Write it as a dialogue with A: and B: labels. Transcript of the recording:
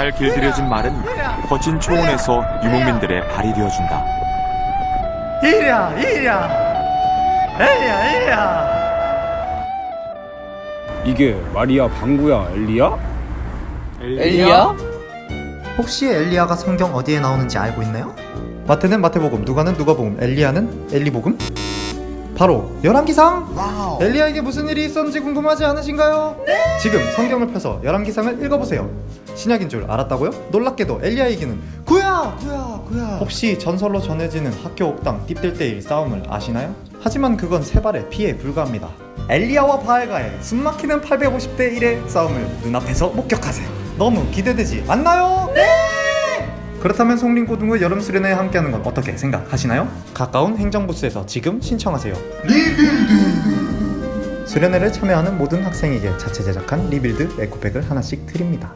A: 잘 길들여진 말은 거친 초원에서 유목민들의 발이 되어준다.
B: 이랴 이랴 에야 에야
C: 이게 마리아 방구야 엘리야?
D: 엘리야?
E: 혹시 엘리야가 성경 어디에 나오는지 알고 있나요? 마태는 마태복음, 누가는 누가복음, 엘리야는 엘리복음? 바로 열왕기상! 엘리야에게 무슨 일이 있었는지 궁금하지 않으신가요? 지금 성경을 펴서 열왕기상을 읽어보세요. 신약인 줄 알았다고요? 놀랍게도 엘리야 얘기는 구야! 구야! 구야! 혹시 전설로 전해지는 학교 옥당 띠뜰대일 싸움을 아시나요? 하지만 그건 세 발의 피에 불과합니다. 엘리야와 바알가의 숨막히는 850대 1의 싸움을 눈앞에서 목격하세요. 너무 기대되지 않나요? 네! 그렇다면 송림고등부 여름 수련회에 함께하는 건 어떻게 생각하시나요? 가까운 행정부스에서 지금 신청하세요. 리빌드! 수련회를 참여하는 모든 학생에게 자체 제작한 리빌드 에코백을 하나씩 드립니다.